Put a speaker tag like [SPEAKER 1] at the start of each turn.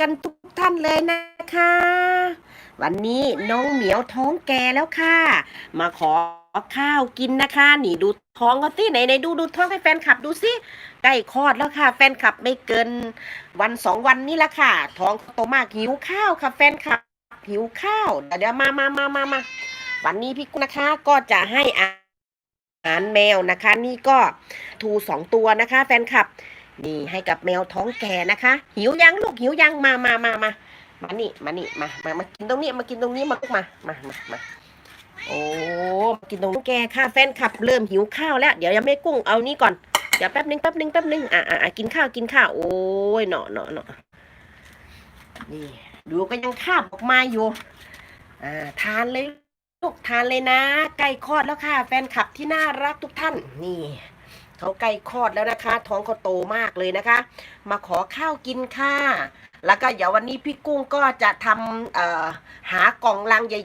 [SPEAKER 1] กันทุกท่านเลยนะคะ วันนี้น้องเหมียวท้องแก่แล้วค่ะ มาขอข้าวกินนะคะ นี่ดูท้องเขาสิไหนไหนดูดูท้องให้แฟนคลับดูสิใกล้คลอดแล้วค่ะ แฟนคลับไม่เกินวันสองวันนี้ละค่ะ ท้องโตมากหิวข้าวค่ะ แฟนคลับหิวข้าวเดี๋ยวมามามามามาวันนี้พี่กุ้งนะคะก็จะให้อาหารแมวนะคะ นี่ก็ทูสองตัวนะคะ แฟนคลับ นี่ให้กับแมวท้องแก่นะคะ หิวยังลูกหิวยังมามามามามานี่มานี่มามามากินตรงนี้มากินตรงนี้มามามามามาโอ้มากินตรงนี้แกค่ะแฟนคลับเริ่มหิวข้าวแล้วเดี๋ยวยังไม่กุ้งเอานี่ก่อนเดี๋ยวแป๊บนึงแป๊บนึงแป๊บนึงอะอะอะกินข้าวกินข้าวโอ้ยเนาะเนาะเนาะนี่ดูก็ยังคาบออกมาอยู่อ่าทานเลยลูกทานเลยนะ ใกล้คลอดแล้วค่ะ แฟนคลับที่น่ารักทุกท่านนี่ เขาใกล้คลอดแล้วนะคะ ท้องเขาโตมากเลยนะคะ มาขอข้าวกินค่ะ แล้วก็เดี๋ยววันนี้พี่กุ้งก็จะทำเอ่อหากล่องลังใหญ่